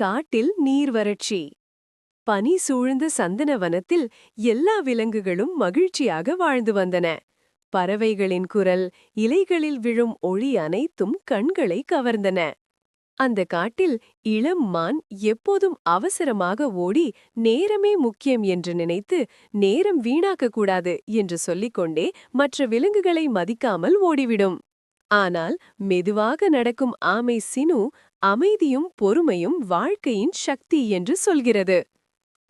காட்டில் நீர் வறட்சி பனி சூழ்ந்த சந்தன வனத்தில் எல்லா விலங்குகளும் மகிழ்ச்சியாக வாழ்ந்து வந்தன. பறவைகளின் குரல் இலைகளில் விழும் ஒளி அனைத்தும் கண்களை கவர்ந்தன. அந்த காட்டில் இளம் மான் எப்போதும் அவசரமாக ஓடி நேரமே முக்கியம் என்று நினைத்து நேரம் வீணாக்கக் கூடாது என்று சொல்லிக்கொண்டே மற்ற விலங்குகளை மதிக்காமல் ஓடிவிடும். ஆனால் மெதுவாக நடக்கும் ஆமை சினு அமைதியும் பொறுமையும் வாழ்க்கையின் சக்தி என்று சொல்கிறது.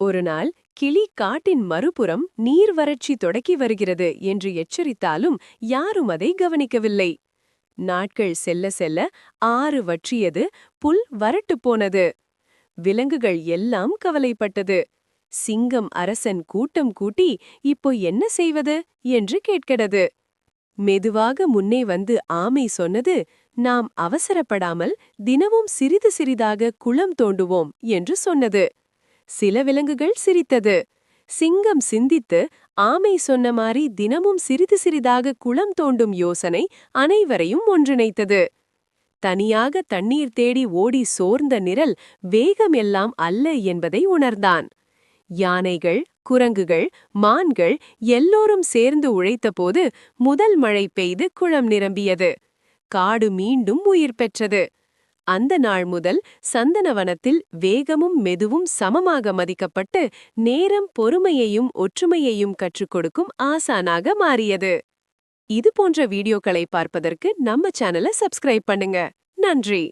ஒருநாள் கிளி காட்டின் மறுபுறம் நீர் வறட்சி தொடக்கி வருகிறது என்று எச்சரித்தாலும் யாரும் அதை கவனிக்கவில்லை. நாட்கள் செல்ல செல்ல ஆறு வற்றியது புல் வறட்டுப் போனது. விலங்குகள் எல்லாம் கவலைப்பட்டது. சிங்கம் அரசன் கூட்டம் கூட்டி இப்போ என்ன செய்வது? என்று கேட்கிறது. மெதுவாக முன்னே வந்து ஆமை சொன்னது நாம் அவசரப்படாமல் தினமும் சிறிது சிறிதாக குளம் தோண்டுவோம் என்று சொன்னது. சில விலங்குகள் சிரித்தது. சிங்கம் சிந்தித்து ஆமை சொன்ன மாதிரி தினமும் சிறிது சிறிதாக குளம் தோண்டும் யோசனை அனைவரையும் ஒன்றிணைத்தது. தனியாக தண்ணீர் தேடி ஓடி சோர்ந்த நிரல் வேகமெல்லாம் அல்ல என்பதை உணர்ந்தான். யானைகள் குரங்குகள் மான்கள் எல்லோரும் சேர்ந்து உழைத்தபோது முதல் மழை பெய்து குளம் நிரம்பியது. காடு மீண்டும் உயிர் பெற்றது. அந்த நாள் முதல் சந்தனவனத்தில் வேகமும் மெதுவும் சமமாக மதிக்கப்பட்டு நேரம் பொறுமையையும் ஒற்றுமையையும் கற்றுக் கொடுக்கும் ஆசானாக மாறியது. இது போன்ற வீடியோக்களை பார்ப்பதற்கு நம்ம சேனலை சப்ஸ்கிரைப் பண்ணுங்க. நன்றி!